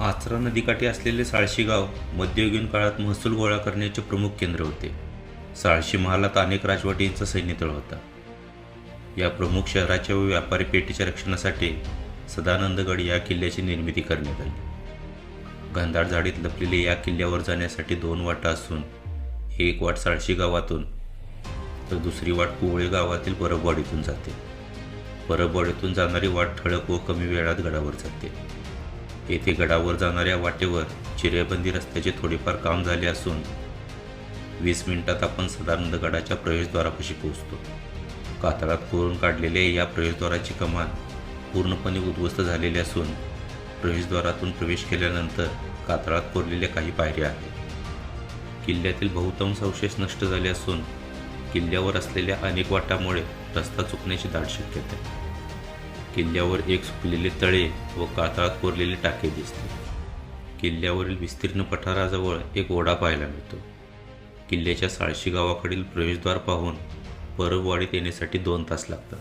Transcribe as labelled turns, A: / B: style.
A: आचरा नदीकाठी असलेले साळशी गाव मध्ययुगीन काळात महसूल गोळा करण्याचे प्रमुख केंद्र होते. साळशी महालात अनेक राजवटींचा सैन्यतळ होता. या प्रमुख शहराच्या व व्यापारी पेटीच्या रक्षणासाठी सदानंदगड या किल्ल्याची निर्मिती करण्यात आली. घनदाट झाडीत लपलेले या किल्ल्यावर जाण्यासाठी दोन वाटा असून एक वाट साळशी गावातून तर दुसरी वाट कुवळे गावातील परबवाडीतून जाते. परबवाडीतून जाणारी वाट ठळक व कमी वेळात गडावर जाते. येथे गडावर जाणाऱ्या वाटेवर चिरेबंदी रस्त्याचे थोडेफार काम झाले असून वीस मिनिटात आपण सदानंद गडाच्या प्रवेशद्वारापाशी पोहोचतो. कातळात कोरून काढलेल्या या प्रवेशद्वाराची कमान पूर्णपणे उद्ध्वस्त झालेली असून प्रवेशद्वारातून प्रवेश केल्यानंतर कातळात कोरलेल्या काही पायऱ्या आहेत. किल्ल्यातील बहुतांश अवशेष नष्ट झाले असून किल्ल्यावर असलेल्या अनेक वाटामुळे रस्ता चुकण्याची दाट शक्यता आहे. किल्ल्यावर एक सुकलेले तळे व कातळात कोरलेले टाके दिसते. किल्ल्यावरील विस्तीर्ण पठाराजवळ एक ओढा पाहायला मिळतो. किल्ल्याच्या साळशी गावाकडील प्रवेशद्वार पाहून परबवाडीत येण्यासाठी दोन तास लागतात.